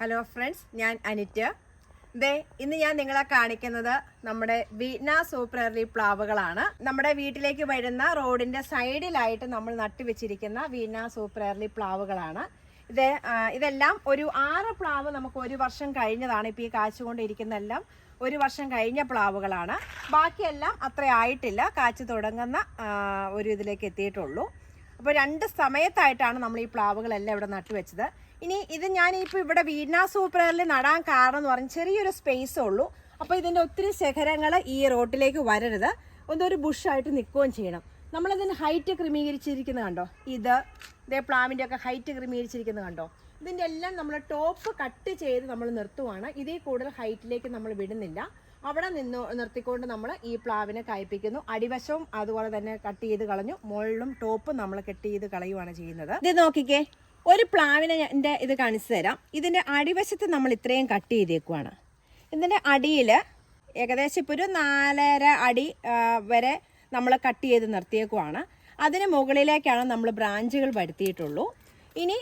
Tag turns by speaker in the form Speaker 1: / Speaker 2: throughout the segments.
Speaker 1: Hello friends ഞാൻ അനിറ്റ്. ദേ ഇന്ന് ഞാൻ നിങ്ങളെ കാണിക്കുന്നത് നമ്മുടെ വീന എർലി പ്ലാവുകളാണ്. നമ്മുടെ വീട്ടിലേക്ക് വരുന്ന റോഡിന്റെ സൈഡിലായിട്ട് നമ്മൾ നട്ടുവെച്ചിരിക്കുന്ന വീന എർലി പ്ലാവുകളാണ്. ഇത് ഇതെല്ലാം ഒരു ആറ് പ്ലാവ് നമുക്ക് ഒരു വർഷം കഴിഞ്ഞതാണ്. ഇപ്പോൾ ഈ കാച്ചുകൊണ്ടിരിക്കുന്നതെല്ലാം ഒരു വർഷം കഴിഞ്ഞ പ്ലാവുകളാണ്. ബാക്കിയെല്ലാം അത്ര ആയിട്ടില്ല. കാച്ചു തുടങ്ങുന്ന ഒരു ഇതിലേക്ക് എത്തിയിട്ടുള്ളൂ. അപ്പോൾ രണ്ട് സമയത്തായിട്ടാണ് നമ്മൾ ഈ പ്ലാവുകളെല്ലാം ഇവിടെ നട്ടുവെച്ചത്. ഇനി ഇത് ഞാൻ ഇപ്പോൾ ഇവിടെ വീണ സൂപ്പറിൽ നടാൻ കാരണം എന്ന് പറഞ്ഞാൽ ചെറിയൊരു സ്പേസ് ഉള്ളൂ. അപ്പോൾ ഇതിന്റെ ഒത്തിരി ശിഖരങ്ങൾ ഈ റോട്ടിലേക്ക് വരരുത്. ഒന്നൊരു ബുഷായിട്ട് നിൽക്കുകയും ചെയ്യണം. നമ്മളതിന് ഹൈറ്റ് ക്രമീകരിച്ചിരിക്കുന്നത് കണ്ടോ? ഇത് ഇതേ പ്ലാവിന്റെ ഒക്കെ ഹൈറ്റ് ക്രമീകരിച്ചിരിക്കുന്നത് കണ്ടോ? ഇതിന്റെ എല്ലാം നമ്മൾ ടോപ്പ് കട്ട് ചെയ്ത് നമ്മൾ നിർത്തുവാണ്. ഇതേ കൂടുതൽ ഹൈറ്റിലേക്ക് നമ്മൾ വിടുന്നില്ല. അവിടെ നിന്ന് നിർത്തിക്കൊണ്ട് നമ്മൾ ഈ പ്ലാവിനെ കായ്പ്പിക്കുന്നു അടിവശവും അതുപോലെ തന്നെ കട്ട് ചെയ്ത് കളഞ്ഞു. മുകളിലും ടോപ്പും നമ്മൾ കട്ട് ചെയ്ത് കളയുവാണ് ചെയ്യുന്നത്. ഇത് നോക്കിക്കേ. ഒരു പ്ലാവിനെ എന്റെ ഇത് കാണിച്ചു തരാം. ഇതിന്റെ അടിവശത്ത് നമ്മൾ ഇത്രയും കട്ട് ചെയ്തേക്കുവാണ്. ഇതിന്റെ അടിയിൽ ഏകദേശം ഇപ്പോൾ ഒരു നാലര അടി വരെ നമ്മൾ കട്ട് ചെയ്ത് നിർത്തിയേക്കുവാണ്. അതിന് മുകളിലേക്കാണ് നമ്മൾ ബ്രാഞ്ചുകൾ വരുത്തിയിട്ടുള്ളൂ. ഇനി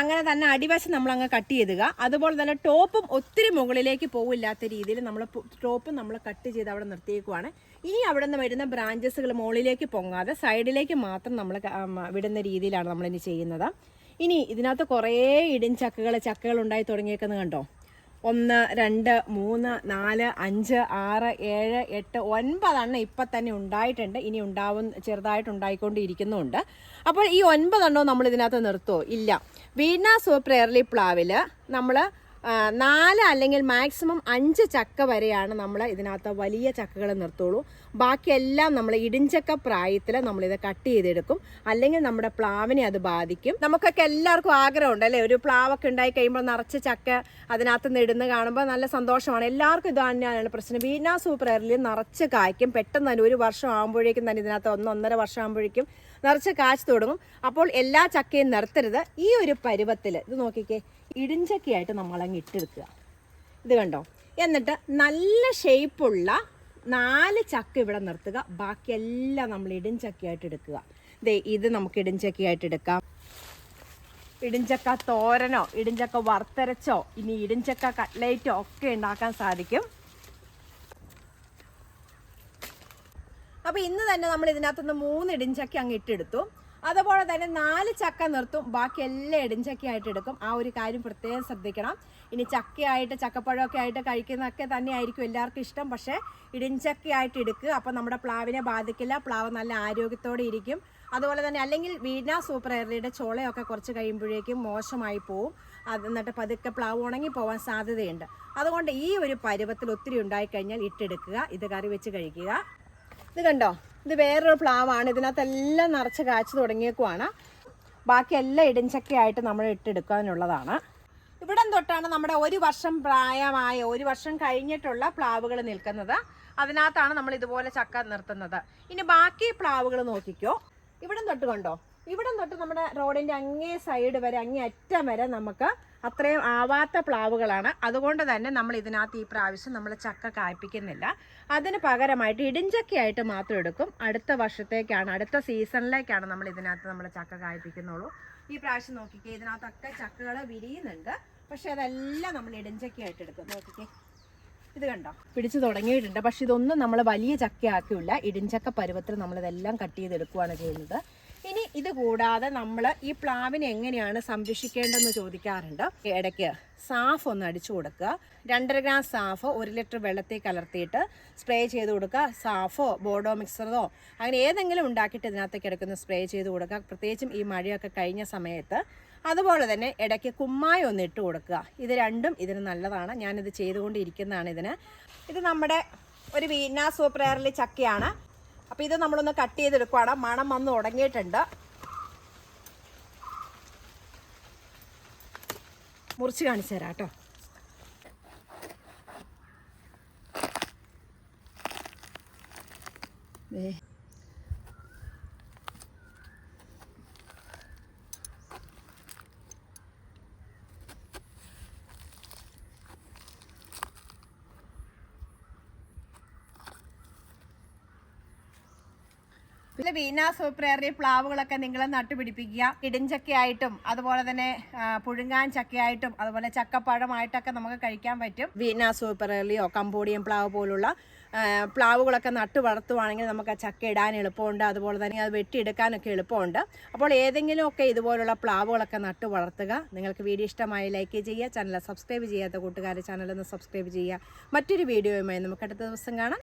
Speaker 1: അങ്ങനെ തന്നെ അടിവശം നമ്മൾ അങ്ങ് കട്ട് ചെയ്തുക. അതുപോലെ തന്നെ ടോപ്പും ഒത്തിരി മുകളിലേക്ക് പോകില്ലാത്ത രീതിയിൽ നമ്മൾ ടോപ്പും നമ്മൾ കട്ട് ചെയ്ത് അവിടെ നിർത്തിയേക്കുവാണ്. ഇനി അവിടെ നിന്ന് വരുന്ന ബ്രാഞ്ചസുകൾ മുകളിലേക്ക് പൊങ്ങാതെ സൈഡിലേക്ക് മാത്രം നമ്മൾ വിടുന്ന രീതിയിലാണ് നമ്മളിനി ചെയ്യുന്നത്. ഇനി ഇതിനകത്ത് കുറേ ഇടിഞ്ചക്കകൾ ചക്കകൾ ഉണ്ടായി തുടങ്ങിയേക്കുന്നത് കണ്ടോ? ഒന്ന് രണ്ട് മൂന്ന് നാല് അഞ്ച് ആറ് ഏഴ് എട്ട് ഒൻപതെണ്ണം ഇപ്പം തന്നെ ഉണ്ടായിട്ടുണ്ട്. ഇനി ഉണ്ടാവും ചെറുതായിട്ട് ഉണ്ടായിക്കൊണ്ടിരിക്കുന്നുണ്ട്. അപ്പോൾ ഈ ഒൻപതെണ്ണവും നമ്മൾ ഇതിനകത്ത് നിർത്തുമോ ഇല്ല. വീണ സൂപ്പർ എയർലി പ്ലാവിൽ നമ്മൾ നാല് അല്ലെങ്കിൽ മാക്സിമം അഞ്ച് ചക്ക വരെയാണ് നമ്മൾ ഇതിനകത്ത് വലിയ ചക്കകൾ നിർത്തുള്ളൂ. ബാക്കിയെല്ലാം നമ്മൾ ഇടിഞ്ചക്ക പ്രായത്തിൽ നമ്മളിത് കട്ട് ചെയ്തെടുക്കും. അല്ലെങ്കിൽ നമ്മുടെ പ്ലാവിനെ അത് ബാധിക്കും. നമുക്കൊക്കെ എല്ലാവർക്കും ആഗ്രഹമുണ്ട് അല്ലേ? ഒരു പ്ലാവൊക്കെ ഉണ്ടായി കഴിയുമ്പോൾ നിറച്ച് ചക്ക അതിനകത്ത് നിന്ന് കാണുമ്പോൾ നല്ല സന്തോഷമാണ്. എല്ലാവർക്കും ഇത് തന്നെയാണ് പ്രശ്നം. വീനാ സൂപ്പർ എയറിൽ നിറച്ച് കായ്ക്കും. പെട്ടെന്ന് തന്നെ ഒരു വർഷം ആകുമ്പോഴേക്കും തന്നെ ഇതിനകത്ത് ഒന്നൊന്നര വർഷം ആകുമ്പോഴേക്കും നിറച്ച് കാച്ചു തുടങ്ങും. അപ്പോൾ എല്ലാ ചക്കയും നിർത്തരുത്. ഈ ഒരു പരുവത്തിൽ ഇത് നോക്കിക്കേ. ഇടിഞ്ചക്കയായിട്ട് നമ്മളങ്ങ് ഇട്ടെടുക്കുക. ഇത് കണ്ടോ? എന്നിട്ട് നല്ല ഷേപ്പുള്ള നാല് ചക്ക ഇവിടെ നിർത്തുക. ബാക്കിയെല്ലാം നമ്മൾ ഇടിഞ്ചക്കയായിട്ട് എടുക്കുക ദേ ഇത് നമുക്ക് ഇടിഞ്ചക്കയായിട്ട് എടുക്കാം ഇടിഞ്ചക്ക തോരനോ ഇടിഞ്ചക്ക വറുത്തരച്ചോ ഇനി ഇടിഞ്ചക്ക കട്ട്ലേറ്റോ ഒക്കെ ഉണ്ടാക്കാൻ സാധിക്കും. അപ്പോൾ ഇന്ന് തന്നെ നമ്മൾ ഇതിനകത്തുനിന്ന് മൂന്ന് ഇടിഞ്ചക്ക അങ്ങ് ഇട്ടെടുത്തു. അതുപോലെ തന്നെ നാല് ചക്ക നിർത്തും. ബാക്കി എല്ലാം ഇടിഞ്ചക്കയായിട്ട് എടുക്കും. ആ ഒരു കാര്യം പ്രത്യേകം ശ്രദ്ധിക്കണം. ഇനി ചക്കയായിട്ട് ചക്കപ്പഴമൊക്കെ ആയിട്ട് കഴിക്കുന്നതൊക്കെ തന്നെയായിരിക്കും എല്ലാവർക്കും ഇഷ്ടം. പക്ഷേ ഇടിഞ്ചക്കയായിട്ട് എടുക്കുക. അപ്പോൾ നമ്മുടെ പ്ലാവിനെ ബാധിക്കില്ല. പ്ലാവ് നല്ല ആരോഗ്യത്തോടെ ഇരിക്കും. അതുപോലെ തന്നെ അല്ലെങ്കിൽ വീണ സൂപ്പർ എയർലിയുടെ ചോളയൊക്കെ കുറച്ച് കഴിയുമ്പോഴേക്കും മോശമായി പോവും. അത് എന്നിട്ട് പതുക്കെ പ്ലാവ് ഉണങ്ങി പോകാൻ സാധ്യതയുണ്ട്. അതുകൊണ്ട് ഈ ഒരു പരുവത്തിൽ ഒത്തിരി ഉണ്ടായിക്കഴിഞ്ഞാൽ ഇട്ടെടുക്കുക. ഇത് കറി വെച്ച് കഴിക്കുക. ഇത് കണ്ടോ? ഇത് വേറൊരു പ്ലാവാണ്. ഇതിനകത്തെല്ലാം നിറച്ച് കാച്ചു തുടങ്ങിയേക്കുവാണ്. ബാക്കി എല്ലാം ഇടിഞ്ചക്കയായിട്ട് നമ്മൾ ഇട്ടെടുക്കാനുള്ളതാണ്. ഇവിടം തൊട്ടാണ് നമ്മുടെ ഒരു വർഷം പ്രായമായ ഒരു വർഷം കഴിഞ്ഞിട്ടുള്ള പ്ലാവുകൾ നിൽക്കുന്നത്. അതിനകത്താണ് നമ്മൾ ഇതുപോലെ ചക്ക നിർത്തുന്നത്. ഇനി ബാക്കി പ്ലാവുകൾ നോക്കിക്കോ. ഇവിടം തൊട്ട് കണ്ടോ? ഇവിടം തൊട്ട് നമ്മുടെ റോഡിന്റെ അങ്ങേ സൈഡ് വരെ അങ്ങേ അറ്റം വരെ നമുക്ക് അത്രയും ആവാത്ത പ്ലാവുകളാണ്. അതുകൊണ്ട് തന്നെ നമ്മൾ ഇതിനകത്ത് ഈ പ്രാവശ്യം നമ്മൾ ചക്ക കായ്പിക്കുന്നില്ല. അതിന് പകരമായിട്ട് ഇടിഞ്ചക്കയായിട്ട് മാത്രം എടുക്കും. അടുത്ത വർഷത്തേക്കാണ് അടുത്ത സീസണിലേക്കാണ് നമ്മൾ ഇതിനകത്ത് നമ്മൾ ചക്ക കായ്പിക്കുന്നുള്ളൂ. ഈ പ്രാവശ്യം നോക്കിക്കേ ഇതിനകത്തൊക്കെ ചക്കകൾ വിരിയുന്നുണ്ട്. പക്ഷെ അതെല്ലാം നമ്മൾ ഇടിഞ്ചക്കയായിട്ട് എടുക്കും. നോക്കിക്കേ. ഇത് കണ്ടോ? പിടിച്ചു തുടങ്ങിയിട്ടുണ്ട്. പക്ഷെ ഇതൊന്നും നമ്മൾ വലിയ ചക്കയാക്കിയില്ല ഇടിഞ്ചക്ക പരുവത്തിൽ നമ്മളിതെല്ലാം കട്ട് ചെയ്തെടുക്കുകയാണ് ചെയ്യുന്നത്. ഇത് കൂടാതെ നമ്മൾ ഈ പ്ലാവിനെ എങ്ങനെയാണ് സംരക്ഷിക്കേണ്ടതെന്ന് ചോദിക്കാറുണ്ട്. ഇടയ്ക്ക് സാഫ് ഒന്ന് അടിച്ചു കൊടുക്കുക. രണ്ടര ഗ്രാം സാഫ് ഒരു ലിറ്റർ വെള്ളത്തിൽ കലർത്തിയിട്ട് സ്പ്രേ ചെയ്ത് കൊടുക്കുക. സാഫോ ബോഡോ മിക്സറോ അങ്ങനെ ഏതെങ്കിലും ഉണ്ടാക്കിയിട്ട് ഇതിനകത്തേക്ക് എടുക്കുന്ന സ്പ്രേ ചെയ്ത് കൊടുക്കുക. പ്രത്യേകിച്ചും ഈ മഴയൊക്കെ കഴിഞ്ഞ സമയത്ത്. അതുപോലെ തന്നെ ഇടയ്ക്ക് കുമ്മായി ഒന്ന് ഇട്ട് കൊടുക്കുക. ഇത് രണ്ടും ഇതിന് നല്ലതാണ്. ഞാനിത് ചെയ്തുകൊണ്ടിരിക്കുന്നതാണ് ഇതിന്. ഇത് നമ്മുടെ ഒരു വീന സൂപ്പർ എയറിലെ ചക്കയാണ്. അപ്പോൾ ഇത് നമ്മളൊന്ന് കട്ട് ചെയ്തെടുക്കുവാണ്. മണം വന്ന് തുടങ്ങിയിട്ടുണ്ട്. മുറിച്ച് കാണിച്ചു തരാം കേട്ടോ. ദേ. പിന്നെ വീന സൂപ്രേറിയ പ്ലാവുകളൊക്കെ നിങ്ങൾ നട്ടുപിടിപ്പിക്കുക. ഇടിഞ്ചക്കയായിട്ടും അതുപോലെ തന്നെ പുഴുങ്ങാൻ ചക്കയായിട്ടും അതുപോലെ ചക്കപ്പഴമായിട്ടൊക്കെ നമുക്ക് കഴിക്കാൻ പറ്റും. വീന സൂപ്രേറിയോ കമ്പോഡിയം പ്ലാവ് പോലുള്ള പ്ലാവുകളൊക്കെ നട്ടു വളർത്തുവാണെങ്കിൽ നമുക്ക് ചക്ക ഇടാൻ എളുപ്പമുണ്ട്. അതുപോലെ തന്നെ അത് വെട്ടിയെടുക്കാനൊക്കെ എളുപ്പമുണ്ട്. അപ്പോൾ ഏതെങ്കിലുമൊക്കെ ഇതുപോലുള്ള പ്ലാവുകളൊക്കെ നട്ടു വളർത്തുക. നിങ്ങൾക്ക് വീഡിയോ ഇഷ്ടമായി ലൈക്ക് ചെയ്യുക. ചാനൽ സബ്സ്ക്രൈബ് ചെയ്യാത്ത കൂട്ടുകാർ ചാനലൊന്ന് സബ്സ്ക്രൈബ് ചെയ്യുക. മറ്റൊരു വീഡിയോയുമായി നമുക്ക് അടുത്ത ദിവസം കാണാം.